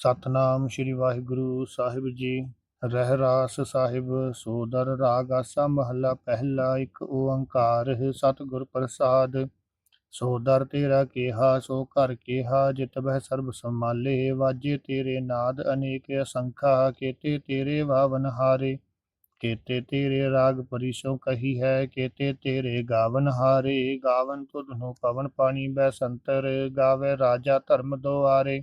ਸਤਨਾਮ ਸ੍ਰੀ ਵਾਹਿਗੁਰੂ ਸਾਹਿਬ ਜੀ। ਰਹਿ ਰਾਸ ਸਾਹਿਬ, ਸੋਦਰ ਰਾਗ, ਆਸਾ ਮਹੱਲਾ, ਪਹਿਲਾ ਇੱਕ ਓੰਕਾਰ, ਸਤਿਗੁਰ ਪ੍ਰਸਾਦ। ਸੋਦਰ ਤੇਰਾ ਕਿਹਾ, ਸੋ ਘਰ ਕਿਹਾ, ਜਿਤ ਬਹਿ ਸਰਬ ਸਮਾਲੇ ਵਾਜੇ ਤੇਰੇ ਨਾਦ ਅਨੇਕ ਅਸੰਖਾ, ਕੇਤੇ ਤੇਰੇ ਵਾਵਨ ਹਾਰੇ। ਕੇਤੇ ਤੇਰੇ ਰਾਗ ਪਰਿਸੋ ਕਹੀ ਹੈ, ਕੇਤੇ ਤੇਰੇ ਗਾਵਨ ਹਾਰੇ। ਗਾਵਨ ਤੁਧਨੋ ਪਵਨ ਪਾਣੀ, ਬੈ ਸੰਤਰ, ਗਾਵੇ ਰਾਜਾ ਧਰਮ ਦੁਆਰੇ।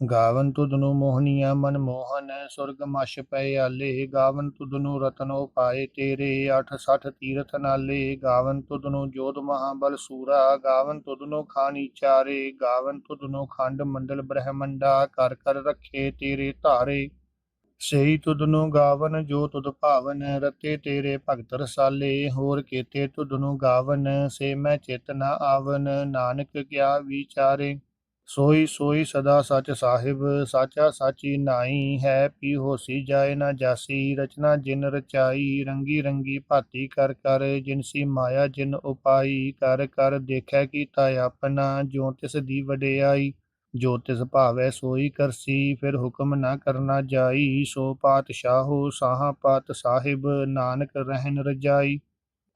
ਗਾਵਨ ਤੁਧਨੁ ਮੋਹਨੀਆ ਮਨ ਮੋਹਨ, ਸੁਰਗ ਮਛ ਪਏ ਆਲੇ। ਗਾਵਨ ਤੁਧਨੁ ਰਤਨੋ ਪਾਏ ਤੇਰੇ 68 ਤੀਰਥ ਨਾਲੇ। ਗਾਵਨ ਤੁਧਨੁ ਜੋਧ ਮਹਾਬਲ ਸੂਰਾ। ਗਾਵਨ ਤੁਧਨੁ ਖਾਨੀ ਚਾਰੇ। ਗਾਵਨ ਤੁਧਨੁ ਖੰਡ ਮੰਡਲ ਬ੍ਰਹਮੰਡਾ। ਕਰ ਕਰ ਰੱਖੇ ਤੇਰੇ ਧਾਰੇ। ਸਹੀ ਤੁਧਨੁ ਗਾਵਨ, ਜੋ ਤੁਧ ਭਾਵਨ, ਰਤੇ ਤੇਰੇ ਭਗਤ ਰਸਾਲੇ। ਹੋਰ ਕੀਤੇ ਤੁਧਨੁ ਗਾਵਨ, ਸੇ ਮੈਂ ਚੇਤਨਾ ਆਵਨ। ਨਾਨਕ ਕਿਆ ਵਿਚਾਰੇ। ਸੋਈ ਸੋਈ ਸਦਾ ਸੱਚ ਸਾਹਿਬ, ਸਾਚਾ ਸਾਚੀ ਨਾਈ ਹੈ ਪੀ ਹੋਸੀ ਜਾਏ ਨਾ ਜਾਸੀ, ਰਚਨਾ ਜਿਨ ਰਚਾਈ, ਰੰਗੀ ਰੰਗੀ ਭਾਤੀ ਕਰ ਕਰ ਜਿਨਸੀ ਮਾਇਆ ਜਿਨ ਉਪਾਈ, ਕਰ ਕਰ ਦੇਖੈ ਕੀਤਾ ਆਪਣਾ, ਜੋ ਤਿਸ ਦੀ ਵਡਿਆਈ, ਜੋ ਤਿਸ ਭਾਵੈ ਸੋਈ ਕਰਸੀ, ਫਿਰ ਹੁਕਮ ਨਾ ਕਰਨਾ ਜਾਈ, ਸੋ ਪਾਤਸ਼ਾਹੋ ਸਾਹਾ ਪਾਤ ਸਾਹਿਬ, ਨਾਨਕ ਰਹਿਨ ਰਜਾਈ।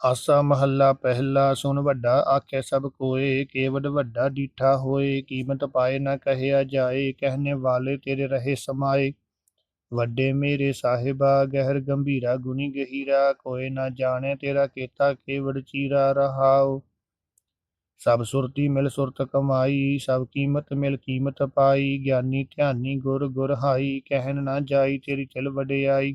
ਆਸਾ ਮਹੱਲਾ ਪਹਿਲਾ ਸੁਣ ਵੱਡਾ, ਆਖੇ ਸਭ ਕੋਏ ਕੇਵਡ ਵੱਡਾ ਡੀਠਾ ਹੋਏ, ਕੀਮਤ ਪਾਏ ਨਾ ਕਹਿਆ ਜਾਏ ਕਹਿਨੇ ਵਾਲੇ ਤੇਰੇ ਰਹੇ ਸਮਾਏ। ਵੱਡੇ ਮੇਰੇ ਸਾਹਿਬਾ, ਗਹਿਰ ਗੰਭੀਰਾ, ਗੁਣੀ ਗਹੀਰਾ, ਕੋਏ ਨਾ ਜਾਣੇ ਤੇਰਾ ਕੀਤਾ ਕੇਵੜ ਚੀਰਾ ਰਹਾਓ ਸਭ ਸੁਰਤੀ ਮਿਲ ਸੁਰਤ ਕਮਾਈ, ਸਭ ਕੀਮਤ ਮਿਲ ਕੀਮਤ ਪਾਈ, ਗਿਆਨੀ ਧਿਆਨੀ ਗੁਰ ਗੁਰ ਹਾਈ, ਕਹਿਣ ਨਾ ਜਾਈ, ਤੇਰੀ ਚਲ ਵਡਿਆਈ।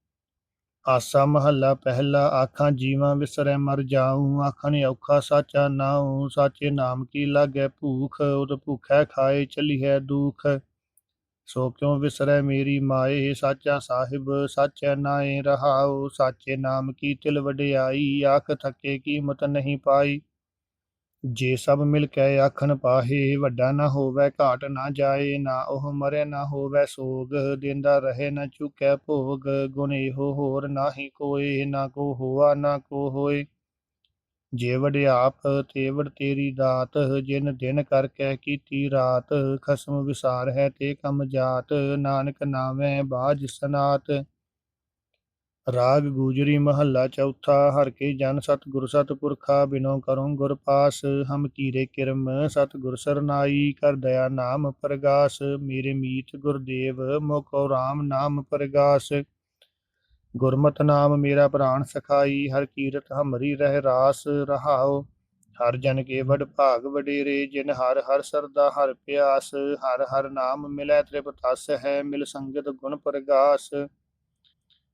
ਆਸਾ ਮਹੱਲਾ ਪਹਿਲਾ, ਆਖਾਂ ਜੀਵਾਂ ਵਿਸਰੈ ਮਰ ਜਾਉ ਆਖਣ ਔਖਾ ਸਾਚਾ ਨਾਉ, ਸਾਚੇ ਨਾਮ ਕੀ ਲਾਗੈ ਭੂਖ, ਉਦ ਭੁਖੈ ਖਾਏ ਚਲੀਐ ਦੁਖ। ਸੋ ਕਿਉ ਵਿਸਰੈ ਮੇਰੀ ਮਾਏ, ਸਾਚਾ ਸਾਹਿਬ, ਸਾਚੈ ਨਾਏ ਰਹਾਉ, ਸਾਚੇ ਨਾਮ ਕੀ ਤਿਲ ਵਡਿਆਈ, ਆਖ ਥਕੇ ਕੀਮਤ ਨਹੀਂ ਪਾਈ। ਜੇ ਸਭ ਮਿਲ ਕੇ ਆਖਣ ਪਾਹੇ, ਵੱਡਾ ਨਾ ਹੋਵੇ, ਘਾਟ ਨਾ ਜਾਏ, ਨਾ ਉਹ ਮਰੇ, ਨਾ ਹੋਵੇ ਸੋਗ, ਦਿੰਦਾ ਰਹੇ, ਨਾ ਚੁੱਕੈ ਭੋਗ, ਗੁਣ ਇਹੋ ਹੋਰ ਨਾਹੀ ਕੋਏ, ਨਾ ਕੋ ਹੋਆ, ਨਾ ਕੋ ਹੋਏ। ਜੇ ਵਡਿਆਪ ਤੇ ਤੇਰੀ ਦਾਤ, ਜਿਨ ਦਿਨ ਕਰਕੇ ਕੀਤੀ ਰਾਤ, ਖਸਮ ਵਿਸਾਰ ਹੈ ਤੇ ਕਮ ਜਾਤ, ਨਾਨਕ ਨਾਵੇਂ ਬਾਜ ਸਨਾਤ। ਰਾਗ ਗੂਜਰੀ ਮਹੱਲਾ ਚੌਥਾ, ਹਰ ਕੇ ਜਨ ਸਤਿਗੁਰ ਸਤਿਪੁਰਖਾ, ਬਿਨੋ ਕਰੋ ਗੁਰ ਪਾਸ, ਹਮ ਕੀਰੇ ਕਿਰਮ, ਸਤਿਗੁਰ ਸਰਨਾਈ, ਕਰ ਦਇਆ ਨਾਮ ਪ੍ਰਗਾਸ, ਮੇਰੇ ਮੀਤ ਗੁਰਦੇਵ ਮੋਕੋ RAM ਨਾਮ ਪ੍ਰਗਾਸ। ਗੁਰਮਤਿ ਨਾਮ ਮੇਰਾ ਪ੍ਰਾਣ ਸਖਾਈ, ਹਰ ਕੀਰਤ ਹਮਰੀ ਰਹਿ ਰਾਸ ਰਹਾਓ ਹਰ ਜਨ ਕੇ ਵਡ ਭਾਗ ਵਡੇਰੇ, ਜਿਨ ਹਰ ਹਰ ਸਰਦਾ ਹਰ ਪਿਆਸ। ਹਰ ਹਰ ਨਾਮ ਮਿਲੈ ਤ੍ਰਿਪਤਸ ਹੈ ਮਿਲ ਸੰਗਤ ਗੁਣ ਪ੍ਰਗਾਸ।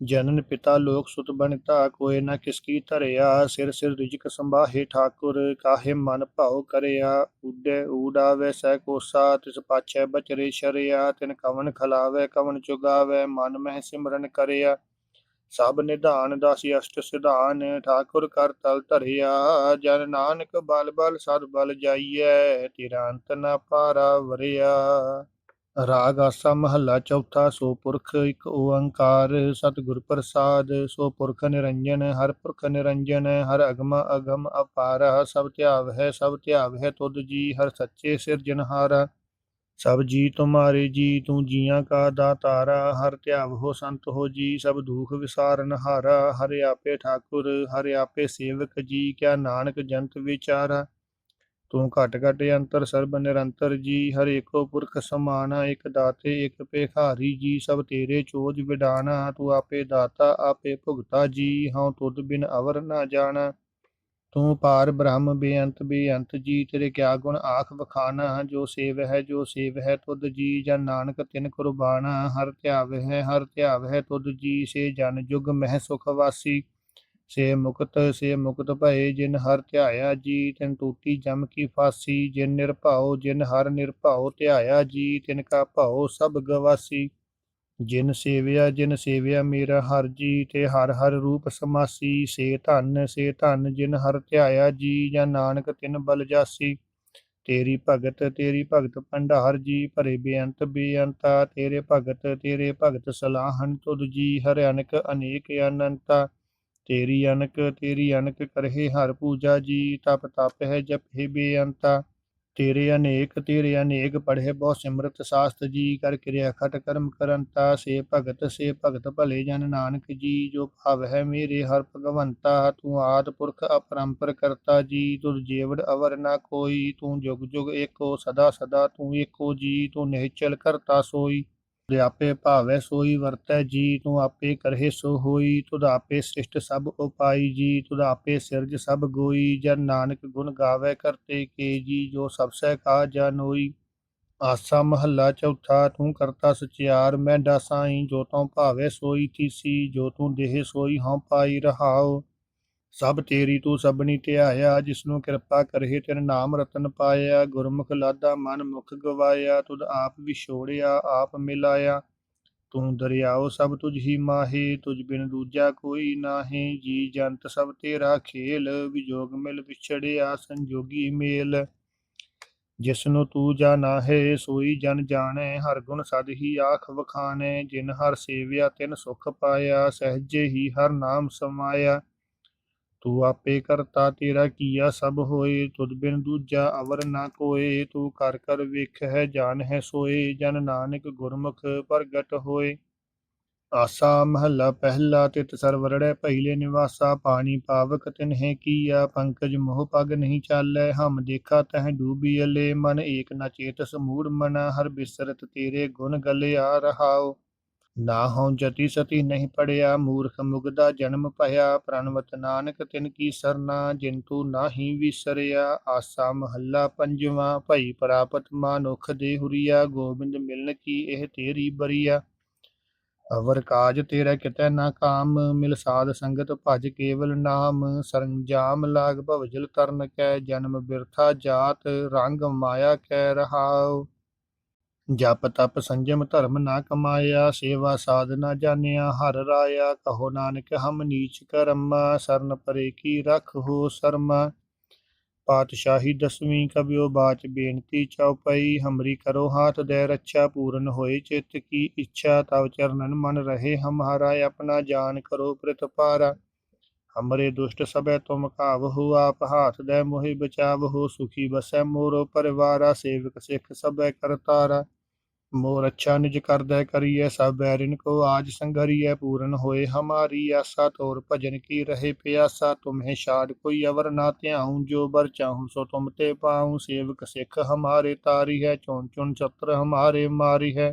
ਜਨਨ ਪਿਤਾ ਲੋਕ ਸੁਤ ਬਣਤਾ ਕੋਏ ਨਾ ਕਿਸ ਧਰਿਆ, ਸਿਰ ਸਿਰ ਰਿਜਕ ਸੰਭਾਹੇ ਠਾਕੁਰ, ਕਾਹੇ ਮਨ ਭਾਉ ਕਰਿਆ ਉਡੇ ਊਡਾਵੇ ਸਹਿ ਕੋਸਾ, ਤਿਸ ਪਾਛੈ ਬਚਰੇ ਸ਼ਰਿਆ, ਤਿਨ ਕਵਨ ਖਲਾਵੇ, ਕਵਨ ਚੁਗਾਵੇ, ਮਨ ਮਹਿ ਸਿਮਰਨ ਕਰਿਆ। ਸਭ ਨਿਧਾਨ ਦਾਸੀ ਅਸ਼ਟ ਸਿਧਾਨ, ਠਾਕੁਰ ਕਰ ਤਲ ਧਰਿਆ, ਜਨ ਨਾਨਕ ਬਲ ਬਲ ਸਦ ਬਲ ਜਾਈਐ, ਤੇਰਾ ਨਾ ਨ ਪਾਰਾ ਵਰਿਆ। ਰਾਗ ਆਸਾ ਮਹੱਲਾ ਚੌਥਾ, ਸੋ ਪੁਰਖ ਇੱਕ ਓੰਕਾਰ, ਸਤਿਗੁਰ ਪ੍ਰਸਾਦ, ਸੋ ਪੁਰਖ ਨਿਰੰਜਨ, ਹਰ ਪੁਰਖ ਨਿਰੰਜਨ, ਹਰ ਅਗਮ ਅਗਮ ਅਪਾਰ, ਸਭ ਧਿਆਵ ਹੈ, ਸਭ ਧਿਆਵ ਹੈ ਤੁਧ ਜੀ, ਹਰ ਸੱਚੇ ਸਿਰਜਨਹਾਰ ਸਭ ਜੀ ਤੁਮਾਰੇ ਜੀ, ਤੂੰ ਜੀਆਂ ਕਾ ਦਾਤਾਰਾ, ਹਰ ਧਿਆਵ ਹੋ ਸੰਤ ਹੋ ਜੀ, ਸਭ ਦੁਖ ਵਿਸਾਰਨ ਹਾਰਾ। ਹਰਿ ਆਪੇ ਠਾਕੁਰ, ਹਰਿ ਆਪੇ ਸੇਵਕ ਜੀ, ਕਿਆ ਨਾਨਕ ਜੰਤ ਵਿਚਾਰਾ। ਤੂੰ ਘਟ ਘਟ ਅੰਤਰ ਸਰਬ ਨਿਰੰਤਰ ਜੀ, ਹਰ ਏਕੋ ਪੁਰਖ ਸਮਾਨਾ ਇਕ ਦਾਤੇ, ਇਕ ਭੇਖਾਰੀ ਜੀ, ਸਭ ਤੇਰੇ ਚੋਜ ਵਿਡਾਨਾ ਤੂੰ ਆਪੇ ਦਾਤਾ, ਆਪੇ ਭੁਗਤਾ ਜੀ, ਹਉ ਤੁਧ ਬਿਨ ਅਵਰ ਨਾ ਜਾਣਾ। ਤੂੰ ਪਾਰ ਬ੍ਰਹਮ ਬੇਅੰਤ ਬੇਅੰਤ ਜੀ, ਤੇਰੇ ਕਿਆ ਗੁਣ ਆਖ ਵਖਾਨਾ? ਜੋ ਸੇਵ ਹੈ ਜੋ ਸੇਵ ਹੈ ਤੁਧ ਜੀ, ਜਨ ਨਾਨਕ ਤਿਨ ਕੁਰਬਾਨਾ। ਹਰ ਧਿਆਵ ਹੈ ਹਰ ਧਿਆਵ ਹੈ ਤੁਧ ਜੀ, ਸੇ ਜਨ ਜੁਗ ਮਹਿ ਸੁਖ ਵਾਸੀ। ਸੇ ਮੁਕਤ ਸੇ ਮੁਕਤ ਭਏ ਜਿਨ ਹਰ ਧਿਆਇਆ ਜੀ, ਤਿਨ ਟੂਟੀ ਜਮ ਕੀ ਫਾਸੀ, ਜਿਨ ਨਿਰਭਉ, ਜਿਨ ਹਰ ਨਿਰਭਾਉ ਧਿਆਇਆ ਜੀ, ਤਿਨ ਕਾ ਭਉ ਸਭ ਗਵਾਸੀ। ਜਿਨ ਸੇਵਿਆ ਜਿਨ ਸੇਵਿਆ ਮੇਰਾ ਹਰ ਜੀ, ਤੇ ਹਰ ਹਰ ਰੂਪ ਸਮਾਸੀ। ਸੇ ਧਨ ਸੇ ਧਨ ਜਿਨ ਹਰ ਧਿਆਇਆ ਜੀ, ਜਾਂ ਨਾਨਕ ਤਿਨ ਬਲ ਜਾਸੀ। ਤੇਰੀ ਭਗਤ ਤੇਰੀ ਭਗਤ ਭੰਡਾਰ ਜੀ, ਭਰੇ ਬੇਅੰਤ ਬੇਅੰਤਾ, ਤੇਰੇ ਭਗਤ ਤੇਰੇ ਭਗਤ ਸਲਾਹਨ ਤੁਧ ਜੀ ਹਰਿਆਨਕ ਅਨੇਕ ਅਨੰਤਾ। ਤੇਰੀ ਅਨਕ ਤੇਰੀ ਅਨਕ ਕਰਹਿ ਹਰ ਪੂਜਾ ਜੀ, ਤਪ ਤਪ ਹੈ ਜਪ ਜਪਹਿ ਬੇਅੰਤਾ। ਤੇਰੇ ਅਨੇਕ ਤੇਰੇ ਅਨੇਕ ਪੜ੍ਹੇ ਬਹੁ ਸਿਮਰਤ ਸਾਸਤ ਜੀ, ਕਰ ਕਿਰਿਆ ਖਟ ਕਰਮ ਕਰੰਤਾ, ਸੇ ਭਗਤ ਸੇ ਭਗਤ ਭਲੇ ਜਨ ਨਾਨਕ ਜੀ, ਜੋ ਭਾਵ ਹੈ ਮੇਰੇ ਹਰ ਭਗਵੰਤਾ, ਤੂੰ ਆਦ ਪੁਰਖ ਅਪਰੰਪਰ ਕਰਤਾ ਜੀ ਤੁਰ ਜੀਵੜ ਅਵਰ ਨਾ ਕੋਈ, ਤੂੰ ਜੁਗ ਜੁਗ ਏਕੋ ਸਦਾ ਸਦਾ, ਤੂੰ ਏਕੋ ਜੀ, ਤੂੰ ਨਿਹਚਲ ਕਰਤਾ ਸੋਈ। ਤੁਧ ਆਪੇ ਭਾਵੈ ਸੋਈ ਵਰਤੈ, ਜੀ ਤੂੰ ਆਪੇ ਕਰਹਿ ਸੋ ਹੋਈ। ਤੁਧ ਆਪੇ ਸ੍ਰਿਸ਼ਟ ਸਭ ਉਪਾਈ, ਜੀ ਤੁਧ ਆਪੇ ਸਿਰਜ ਸਭ ਗੋਈ। ਜਨ ਨਾਨਕ ਗੁਣ ਗਾਵੇ ਕਰਤੇ ਕੇ, ਜੀ ਜੋ ਸਭ ਸਹਿ ਕਾ ਜਾਨੋਈ ਆਸਾ ਮਹੱਲਾ ਚੌਥਾ, ਤੂੰ ਕਰਤਾ ਸਚਿਆਰ, ਮੈਂ ਡਾਸਾਈ, ਜੋ ਤੂੰ ਭਾਵੇ ਸੋਈ ਥੀਸੀ। ਜੋ ਤੂੰ ਦੇਹ ਸੋਈ ਹਉ ਪਾਈ ਰਹਾਓ ਸਭ ਤੇਰੀ ਤੂੰ ਸਭਨੀ ਧਿਆਇਆ, ਜਿਸਨੂੰ ਕਿਰਪਾ ਕਰਹਿ ਤਿਨ ਨਾਮ ਰਤਨ ਪਾਇਆ, ਗੁਰਮੁਖ ਲਾਦਾ ਮਨ ਮੁਖ ਗਵਾਇਆ, ਤੁਧ ਆਪ ਵਿਛੋੜਿਆ, ਆਪ ਮਿਲਾਇਆ। ਤੂੰ ਦਰਿਆਓ ਸਭ ਤੁਝ ਹੀ ਮਾਹੀ, ਤੁਝ ਬਿਨ ਦੂਜਾ ਕੋਈ ਨਾਹੀ। ਜੀ ਜੰਤ ਸਭ ਤੇਰਾ ਖੇਲ, ਵਿਜੋਗ ਮਿਲ ਵਿਛੜਿਆ, ਸੰਜੋਗੀ ਮੇਲ। ਜਿਸਨੂੰ ਤੂੰ ਜਾਣਾ ਹੈ, ਸੋਈ ਜਨ ਜਾਣੈ, ਹਰ ਗੁਣ ਸਦ ਹੀ ਆਖ ਵਖਾਣੇ। ਜਿਨ ਹਰ ਸੇਵਿਆ, ਤਿਨ ਸੁਖ ਪਾਇਆ, ਸਹਿਜੇ ਹੀ ਹਰ ਨਾਮ ਸਮਾਇਆ। ਤੂੰ ਆਪੇ ਕਰਤਾ ਤੇਰਾ ਕੀਆ ਸਭ ਹੋਏ, ਤੁਧ ਬਿਨ ਦੂਜਾ ਅਵਰ ਨਾ ਕੋਏ, ਤੂੰ ਕਰ ਕਰ ਵੇਖ ਹੈ ਜਾਣ ਹੈ ਸੋਏ, ਜਨ ਨਾਨਕ ਗੁਰਮੁਖ ਪ੍ਰਗਟ ਹੋਏ। ਆਸਾ ਮਹੱਲਾ ਪਹਿਲਾ ਤਿਤ ਸਰਵਰੜੈ ਪਹਿਲੇ ਨਿਵਾਸਾ ਪਾਣੀ ਪਾਵਕ ਤਿਨਹਿ ਕੀਆ, ਪੰਕਜ ਮੋਹ ਪਗ ਨਹੀਂ ਚਾਲੈ, ਹਮ ਦੇਖਾ ਤਹ ਡੂਬੀ ਅਲੇ, ਮਨ ਏਕ ਨ ਚੇਤਸ ਮੂੜ ਮਨ, ਹਰ ਬਿਸਰਤ ਤੇਰੇ ਗੁਣ ਗਲੇ ਆ ਰਹਾਓ ਨਾ ਹਉ ਜਤੀ ਸਤੀ ਨਹੀਂ ਪੜਿਆ, ਮੂਰਖ ਮੁਗਦਾ ਜਨਮ ਭਇਆ, ਪ੍ਰਣਵਤ ਨਾਨਕ ਤਿਨ ਕੀ ਸਰਨਾ, ਜਿੰਤੂ ਨਾਹੀ ਵਿਸਰਿਆ, ਆਸਾ ਮਹੱਲਾ ਪੰਜਵਾਂ, ਭਈ ਪ੍ਰਾਪਤ ਮਾਨੁਖ ਦੇ ਹੁਰੀਆ, ਗੋਬਿੰਦ ਮਿਲਨ ਕੀ ਇਹ ਤੇਰੀ ਬਰੀਆ? ਅਵਰ ਕਾਜ ਤੇਰਾ ਕਿਤੈ ਨਾ ਕਾਮ, ਮਿਲ ਸਾਧ ਸੰਗਤ ਭਜ ਕੇਵਲ ਨਾਮ, ਸਰੰਜਾਮ ਲਾਗ ਭਵਜਲ ਤਰਨ ਕੈ, ਜਨਮ ਬਿਰਥਾ ਜਾਤ, ਰੰਗ ਮਾਇਆ ਕੈ ਰਹਾਉ। ਜਪ ਤਪ ਸੰਜਮ ਧਰਮ ਨਾ ਕਮਾਇਆ, ਸੇਵਾ ਸਾਧਨਾ ਜਾਣਿਆ, ਹਰ ਰਾਇਆ ਕਹੋ ਨਾਨਕ ਹਮ ਨੀਚ ਕਰਮਾ, ਸਰਨ ਪਰੇ ਕੀ ਰਖ ਹੋ ਸ਼ਰਮਾ। ਪਾਤਸ਼ਾਹੀ ਦਸਵੀਂ ਕਬਿਓ ਬਾਚ ਬੇਨਤੀ ਚਉਪਈ ਹਮਰੀ ਕਰੋ ਹਾਥ ਦੇ ਰੱਛਾ, ਪੂਰਨ ਹੋਏ ਚਿਤ ਕੀ ਇੱਛਾ, ਤਵ ਚਰਨਨ ਮਨ ਰਹੇ ਹਮਾਰਾ, ਆਪਣਾ ਜਾਨ ਕਰੋ ਪ੍ਰਤਪਾਰਾ ਹਮਰੇ ਦੁਸ਼ਟ ਸਭੈ ਤੁਮ ਕਾਵਹੁ ਆਪ, ਹਾਥ ਦੇ ਮੋਹਿ ਬਚਾਵਹੁ ਸੁਖੀ ਬਸੈ ਮੋਰੋ ਪਰਿਵਾਰਾ, ਸੇਵਕ ਸਿੱਖ ਸਭੈ ਕਰਤਾਰਾ। मोर अच्छा निज करदै करिए सब बैरिन को आज संघरिए पूर्ण होए हमारी आशा तोर भजन की रहे प्यासा तुम्हें शाद कोई अवर ना त्याऊं जो बर चाहूं सो तुम ते पाऊं सेवक सिख हमारे तारी है चुन चुन छत्र हमारे मारी है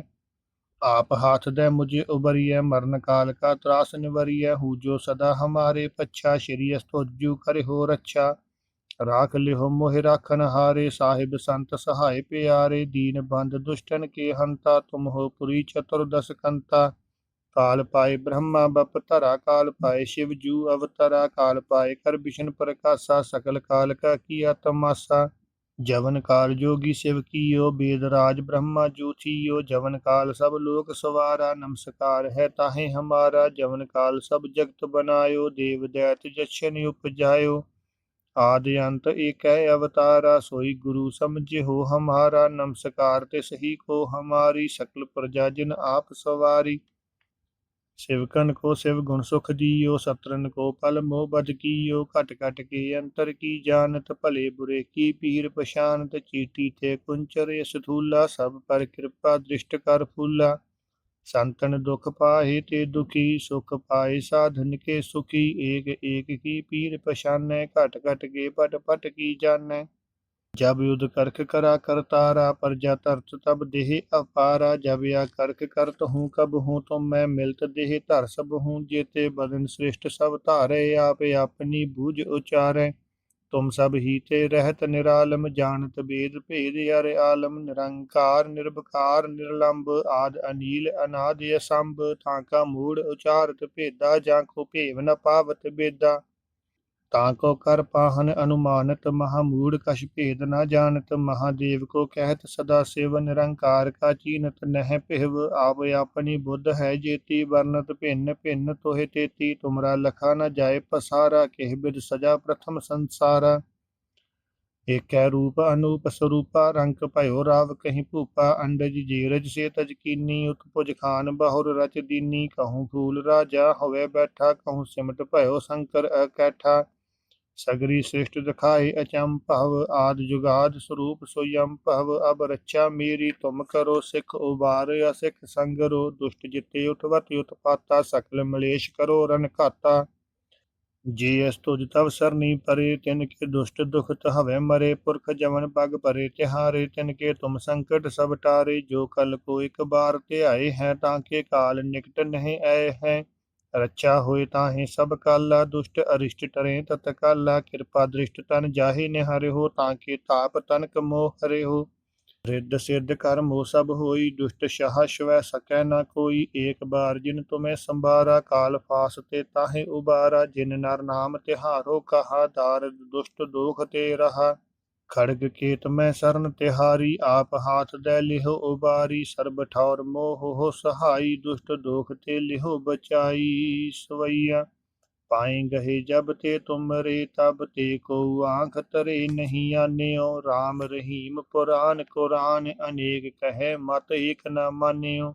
आप हाथ दे मुझे उबरिए मरण काल का त्रास निवरिए हूँ जो सदा हमारे पच्छा श्री अस्तोजु करे हो रक्षा ਰਾਖ ਲਿਓ ਮੋਹਿ ਰਾਖਨ ਹਾਰੇ, ਸਾਹਿਬ ਸੰਤ ਸਹਾਇ ਪਿਆਰੇ, ਦੀਨ ਬੰਦ ਦੁਸ਼ਟਨ ਕੇ ਹੰਤਾ, ਤੁਮ ਹੋ ਪੁਰੀ ਚਤੁਰਦਸ ਕੰਤਾ। ਕਾਲ ਪਾਏ ਬ੍ਰਹਮਾ ਬਪ ਧਰਾ, ਕਾਲ ਪਾਏ ਸ਼ਿਵ ਜੂ ਅਵਤਰਾ, ਕਾਲ ਪਾਏ ਕਰ ਬਿਸ਼ਨ ਪ੍ਰਕਾਸ਼ਾ, ਸਕਲ ਕਾਲ ਕਾ ਕੀਆ ਤਮਾਸਾ। ਜਵਨ ਕਾਲ ਜੋਗੀ ਸਿਵ ਕੀਓ, ਬੇਦ ਰਾਜ ਬ੍ਰਹਮਾ ਜੂਥੀਓ ਜਵਨ ਕਾਲ ਸਭ ਲੋਕ ਸਵਾਰਾ, ਨਮਸਕਾਰ ਹੈ ਤਾਹੇ ਹਮਾਰਾ। ਜਵਨ ਕਾਲ ਸਭ ਜਗਤ ਬਨਾਇਓ, ਦੇਵ ਦੈਤ ਜਛਨ ਉਪਜਾਇਓ। ਆਦਿ ਅੰਤ ਏਕੈ ਅਵਤਾਰਾ ਸੋਈ ਗੁਰੂ ਸਮਝਿਓ ਹਮਾਰਾ, ਨਮਸਕਾਰ ਤੇ ਸਹੀ ਕੋ ਹਮਾਰੀ, ਸਕਲ ਪ੍ਰਜਾ ਜਿਨ ਆਪ ਸਵਾਰੀ। ਸਿਵਕਨ ਕੋ ਸਿਵ ਗੁਣ ਸੁਖ ਜੀਓ, ਸਤਰਨ ਕੋ ਪਲ ਮੋਹ ਬਦ ਕੀਓ, ਘਟ ਘਟ ਕੇ ਅੰਤਰ ਕੀ ਜਾਣਤ, ਭਲੇ ਬੁਰੇ ਕੀ ਪੀਰ ਪਛਾਨਤ ਚੀਟੀ ਤੇ ਕੁੰਚਰ ਸਥੂਲਾ, ਸਭ ਪਰ ਕਿਰਪਾ ਦ੍ਰਿਸ਼ਟ ਕਰ ਫੂਲਾ। ਸੰਤਨ ਦੁਖ ਪਾਹੇ ਤੇ ਦੁਖੀ, ਸੁਖ ਪਾਏ ਸਾਧਨ ਕੇ ਸੁਖੀ, ਏਕ ਏਕ ਕੀ ਪੀਰ ਪਛਾਨੈ, ਘਟ ਘਟ ਕੇ ਪਟ ਪਟ ਕੀ ਜਾਣੈ। ਜਬ ਯੁਧ ਕਰਖ ਕਰਾ ਕਰਤਾਰਾ ਪ੍ਰਜਾ ਤਰਤ ਤਬ ਦੇਹ ਅਪਾਰਾ। ਜਬ ਆ ਕਰਖ ਕਰਤ ਹੂੰ, ਕਬ ਹੂੰ ਤੋ ਮੈਂ ਮਿਲਤ ਦੇਹ ਧਰ ਸਭ ਹੂੰ, ਜੇਤੇ ਬਦਨ ਸ੍ਰਿਸ਼ਟ ਸਭ ਧਾਰੇ, ਆਪੇ ਆਪਣੀ ਬੂਝ ਉਚਾਰੈ। ਤੁਮ ਸਭ ਹੀ ਤੇ ਰਹਿਤ ਨਿਰਾਲਮ, ਜਾਣਤ ਬੇਦ ਭੇਦ ਯਾਰ ਆਲਮ, ਨਿਰੰਕਾਰ, ਨਿਰਭਕਾਰ, ਨਿਰਲੰਬ ਆਦ ਅਨੀਲ, ਅਨਾਦ ਅਸੰਭ, ਤਾਂ ਕਾ ਮੂੜ ਉਚਾਰਤ ਭੇਦਾ ਜਾਂ ਕੋ ਭੇਵ ਨ ਪਾਵਤ ਬੇਦਾ। ਤਾਂ ਕੋ ਕਰ ਪਾਹਨ ਅਨੁਮਾਨਤ ਮਹਾ ਮੂੜ ਕਛ ਭੇਦ ਨਾ ਜਾਣਤ, ਮਹਾਦੇਵ ਕੋ ਕਹਿਤ ਸਦਾ ਸੇਵ ਨਿਰੰਕਾਰ ਕਾ ਚੀਨਤ ਨਹਿ ਪਹਿਵ, ਆਪ ਆਪਣੀ ਬੁੱਧ ਹੈ ਜੇਤੀ, ਵਰਨਤ ਭਿੰਨ ਭਿੰਨ ਤੋਹਿ ਤੇਤੀ, ਤੁਮਰਾ ਲਖਾ ਨਾ ਜਾਏ ਪਸਾਰਾ, ਕਹਿ ਬਿਦ ਸਜਾ ਪ੍ਰਥਮ ਸੰਸਾਰਾ। ਏਕੈ ਰੂਪ ਅਨੂਪ ਸਰੂਪਾ, ਰੰਕ ਭਇਓ ਰਾਵ ਕਹੀਂ ਭੂਪਾ, ਅੰਡਜ ਜੀਰਜ ਸੇ ਤਜ ਕੀਨੀ, ਉਤਪੁਜ ਖਾਨ ਬਹੁਰ ਰਚ ਦੀਨੀ, ਕਹੂੰ ਫੂਲ ਰਾਜਾ ਹੋਵੇ ਬੈਠਾ, ਕਹੂੰ ਸਿਮਟ ਭਇਓ ਸ਼ੰਕਰ ਅਕੈਠਾ। ਸਗਰੀ ਸ੍ਰਿਸ਼ਟ ਦਿਖਾਏ ਅਚੰਭਵ ਆਦ ਜੁਗਾਦ ਸਰੂਪ ਸੋਯੰ ਭਵ ਅਬ ਰੱਛਾ ਮੇਰੀ ਤੁਮ ਕਰੋ ਸਿੱਖ ਉਬਾਰ ਅਸਿਖ ਸੰਗਰੋ ਦੁਸ਼ਟ ਜਿਤੇ ਉਠਵਤ ਉਤਪਾਤਾ ਸਕਲ ਮਲੇਸ਼ ਕਰੋ ਰਨ ਘਾਤਾ। ਜੀ ਅਸ ਤੁਜ ਤਵ ਸਰਨੀ ਪਰੇ ਤਿਨ ਕੇ ਦੁਸ਼ਟ ਦੁਖ ਤਹਵੇ ਮਰੇ ਪੁਰਖ ਜਮਨ ਪਗ ਪਰੇ ਤਿਹਾਰੇ ਤਿਨ ਕੇ ਤੁਮ ਸੰਕਟ ਸਭ ਟਾਰੇ ਜੋ ਕਲ ਕੋ ਇੱਕ ਬਾਰ ਧਿਆਏ ਹੈ ਤਾਂ ਕੇ ਕਾਲ ਨਿਕਟ ਨਹੀਂ ਆਏ ਹੈ। ਰੱਛਾ ਹੋਏ ਤਾਹੇ ਸਭ ਕਾਲਾ ਦੁਸ਼ਟ ਅਰਿਸ਼ਟ ਟਰੇ, ਤਤ ਕਾਲਾ ਕਿਰਪਾ ਦ੍ਰਿਸ਼ਟ ਤਨ ਜਾਹੇ ਨਿਹਾਰੇ ਹੋ ਤਾਂ ਕੇ ਤਾਪ ਤਨਕ ਮੋਹ ਹਰੇ ਹੋ। ਰਿੱਧ ਸਿੱਧ ਕਰਮ ਹੋ ਸਭ ਹੋਈ, ਦੁਸ਼ਟ ਸ਼ਾਹ ਸ਼ਵੈ ਸਕੈ ਨਾ ਕੋਈ, ਏਕ ਬਾਰ ਜਿਨ ਤੁਮੇ ਸੰਭਾਰਾ, ਕਾਲ ਫਾਸ ਤੇ ਤਾਹੇ ਉਬਾਰਾ, ਜਿਨ ਨਰ ਨਾਮ ਤਿਹਾਰੋ, ਕਹਾ ਦਾਰਦ ਦੁਸ਼ਟ ਦੋਖ ਤੇ ਰਹਾ। ਖੜਗ ਕੇਤ ਮੈਂ ਸਰਨ ਤਿਹਾਰੀ, ਆਪ ਹਾਥ ਦੇ ਲਿਹੋ ਉਬਾਰੀ, ਸਰਬ ਠੌਰ ਮੋਹ ਹੋ ਸਹਾਈ, ਦੁਸ਼ਟ ਦੋਖ ਤੇ ਲਿਹੋ ਬਚਾਈ, ਸਵਈਆ ਪਾਏ ਗਏ ਜਬ ਤੇ ਤੁਮਰੇ, ਤਬ ਤੇ ਕੋ ਆਂਖ ਤਰੇ ਨਹੀਂ ਆਨਿਓ RAM ਰਹੀਮ ਪੁਰਾਨ ਕੁਰਾਨ, ਅਨੇਕ ਕਹੈ ਮਤ ਏਕ ਨਾ ਮਾਨਿਓ।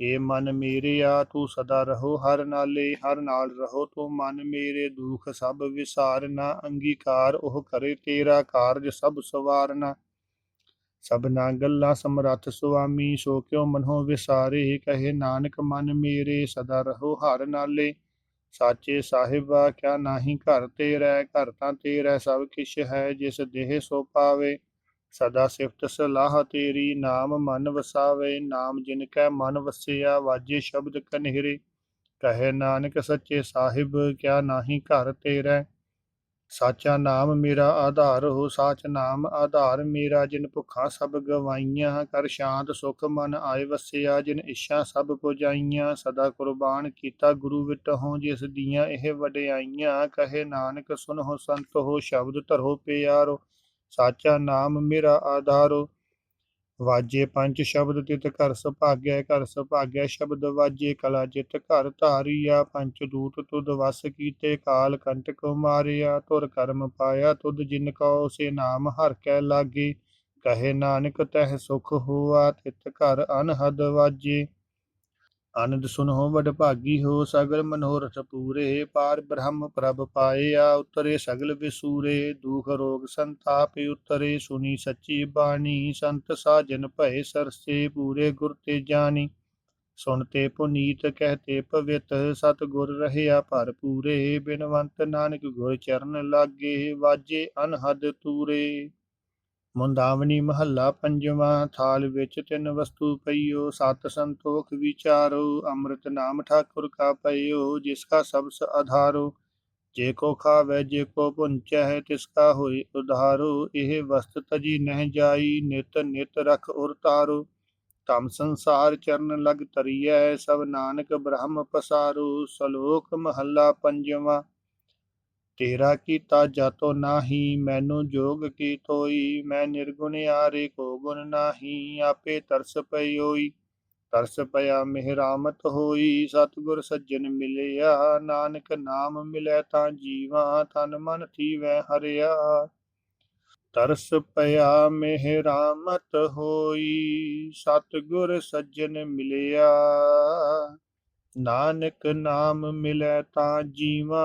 ਏ ਮਨ ਮੇਰਿਆ ਤੂੰ ਸਦਾ ਰਹੋ, ਹਰ ਨਾਲੇ ਹਰ ਨਾਲ ਰਹੋ। ਤੂੰ ਮਨ ਮੇਰੇ, ਦੁਖ ਸਭ ਵਿਸਾਰਨਾ ਅੰਗੀਕਾਰ ਉਹ ਕਰੇ ਤੇਰਾ ਕਾਰਜ, ਸਭ ਸਵਾਰਨਾ ਸਭਨਾ ਗੱਲਾਂ ਸਮਰੱਥ ਸੁਆਮੀ, ਸੋ ਕਿਉ ਮਨੋ ਵਿਸਾਰੇ? ਕਹੇ ਨਾਨਕ, ਮਨ ਮੇਰੇ, ਸਦਾ ਰਹੋ, ਹਰ ਨਾਲੇ। ਸਾਚੇ ਸਾਹਿਬਾ ਕਿਆ ਨਾਹੀ ਘਰ ਤੇਰਾ ਘਰ ਤਾਂ ਤੇਰਾ ਸਭ ਕਿਛ ਹੈ, ਜਿਸ ਦੇਹ ਸੋ ਪਾਵੇ। ਸਦਾ ਸਿਫਤ ਸਲਾਹ ਤੇਰੀ, ਨਾਮ ਮਨ ਵਸਾਵੇ, ਨਾਮ ਜਿਨ ਕੈ ਮਨ ਵਸਿਆ, ਵਾਜੇ ਸ਼ਬਦ ਕਨਹਿਰੇ ਕਹੇ ਨਾਨਕ ਸੱਚੇ ਸਾਹਿਬ, ਕਿਆ ਨਾਹੀ ਘਰ ਤੇਰਾ। ਸਾਚਾ ਨਾਮ ਮੇਰਾ ਆਧਾਰ ਹੋ, ਸਾਚ ਨਾਮ ਆਧਾਰ ਮੇਰਾ, ਜਿਨ ਭੁੱਖਾਂ ਸਭ ਗਵਾਈਆਂ, ਕਰ ਸ਼ਾਂਤ ਸੁਖ ਮਨ ਆਏ ਵਸਿਆ, ਜਿਨ ਇੱਛਾ ਸਭ ਪੁਜਾਈਆਂ, ਸਦਾ ਕੁਰਬਾਨ ਕੀਤਾ ਗੁਰੂ ਵਿਟਹੁ, ਜਿਸ ਦੀਆਂ ਇਹ ਵਡਿਆਈਆਂ। ਕਹੇ ਨਾਨਕ, ਸੁਨਹੁ ਸੰਤ ਹੋ ਸ਼ਬਦ ਧਰੋ ਪਿਆਰੋ। ਸਾਚਾ ਨਾਮ ਮੇਰਾ ਆਧਾਰੋ। ਵਾਜੇ ਪੰਜ ਸ਼ਬਦ ਤਿਤ ਘਰ ਸੁਭਾਗਿਆ ਘਰ ਸੁਭਾਗਿਆ ਸ਼ਬਦ ਵਾਜੇ ਕਲਾ ਜਿਤ ਘਰ ਧਾਰੀਆ। ਪੰਚ ਦੂਤ ਤੁਧ ਵਸ ਕੀਤੇ ਕਾਲ ਕੰਟਕ ਮਾਰਿਆ। ਤੁਰ ਕਰਮ ਪਾਇਆ ਤੁਧ ਜਿਨ ਕਉ ਸੇ ਨਾਮ ਹਰ ਕੈ ਲਾਗੇ। ਕਹੇ ਨਾਨਕ ਤਹਿ ਸੁਖ ਹੋਆ ਤਿਤ ਘਰ ਅਨਹਦ ਵਾਜੇ। ਆਨੰਦ ਸੁਨਹੁ ਵਡ ਭਾਗੀ ਹੋ, ਸਗਲ ਮਨੋਰਥ ਪੂਰੇ। ਪਾਰ ਬ੍ਰਹਮ ਪ੍ਰਭ ਪਾਇਆ, ਉਤਰੇ ਸਗਲ ਵਿਸੂਰੇ। ਦੁਖ ਰੋਗ ਸੰਤਾਪ ਉਤਰੇ ਸੁਨੀ ਸੱਚੀ ਬਾਣੀ। ਸੰਤ ਸਾਜਨ ਭਏ ਸਰਸੇ, ਪੂਰੇ ਗੁਰ ਤੇ ਜਾਣੀ। ਸੁਣਤੇ ਪੁਨੀਤ ਕਹਤੇ ਪਵਿੱਤ। ਸਤਿਗੁਰ ਰਹਿਆ ਭਰਪੂਰੇ ਬਿਨਵੰਤ ਨਾਨਕ ਗੁਰ ਚਰਨ ਲਾਗੇ, ਵਾਜੇ ਅਨਹਦ ਤੂਰੇ। ਮੁੰਦਾਵਨੀ ਮਹੱਲਾ ਪੰਜਵਾਂ, ਥਾਲ ਵਿੱਚ ਤਿੰਨ ਵਸਤੂ ਪਈਓ, ਸਤ ਸੰਤੋਖ ਵਿਚਾਰੋ, ਅੰਮ੍ਰਿਤ ਨਾਮ ਠਾਕੁਰ ਕਾ ਪਈਓ, ਜਿਸ ਕਾ ਸਬਸ ਆਧਾਰੋ ਜੇ ਕੋ ਖਾਵੇ, ਜੇ ਕੋ ਪੁੰਚੈ ਤਿਸ ਕਾ ਹੋਈ ਉਧਾਰੋ, ਇਹ ਵਸਤ ਤਜੀ ਨਹਿ ਜਾਈ, ਨਿਤ ਨਿਤ ਰਖ ਉਰ ਤਾਰੋ ਧਮ ਸੰਸਾਰ ਚਰਨ ਲਗ ਤਰੀਐ ਸਭ ਨਾਨਕ ਬ੍ਰਹਮ ਪਸਾਰੂ, ਸ਼ਲੋਕ ਮਹੱਲਾ ਪੰਜਵਾਂ ਤੇਰਾ ਕੀਤਾ ਜਾਤੋ ਨਾਹੀ, ਮੈਨੂੰ ਜੋਗ ਕੀ ਤੋਈ ਮੈਂ ਨਿਰਗੁਣ ਆਰੇ ਕੋ ਗੁਣ ਨਾਹੀ, ਆਪੇ ਤਰਸ ਪਈਓਈ ਤਰਸ ਪਿਆ ਮਿਹਰਾਮਤ ਹੋਈ, ਸਤਿਗੁਰ ਸੱਜਣ ਮਿਲਿਆ, ਨਾਨਕ ਨਾਮ ਮਿਲੈ ਤਾਂ ਜੀਵਾ, ਤਨ ਮਨ ਥੀਵੈ ਹਰਿਆ। ਤਰਸ ਪਿਆ ਮਿਹਰਾਮਤ ਹੋਈ, ਸਤਿਗੁਰ ਸੱਜਣ ਮਿਲਿਆ। ਨਾਨਕ ਨਾਮ ਮਿਲੈ ਤਾਂ ਜੀਵਾ